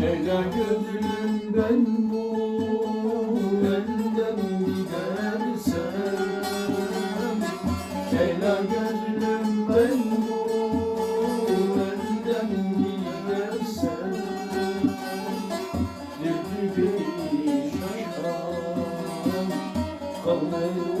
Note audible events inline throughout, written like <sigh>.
Leyla gönlüm ben bu elden gidersem Leyla gönlüm ben bu elden gidersem Bir gibi şaşan kalmayım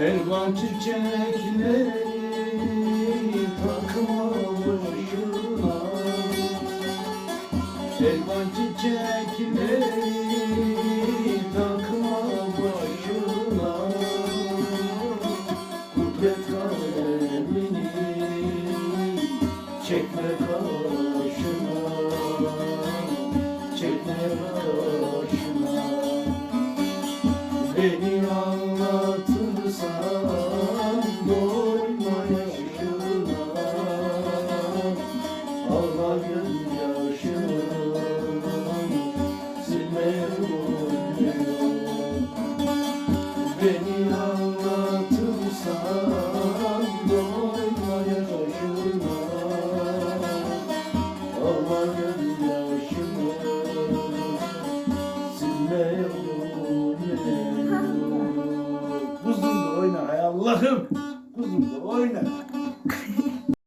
Elvan çiçekleri takma başına Elvan çiçekleri takma başına Kudret kalemini çekme karşına. Çekme karşına. Beni anlatırsan Beni anlatırsan doyma yaşına Ağla gözyaşını silmeye doymuyor Kuzum da oyna hay Allah'ım. Kuzum da oyna <laughs>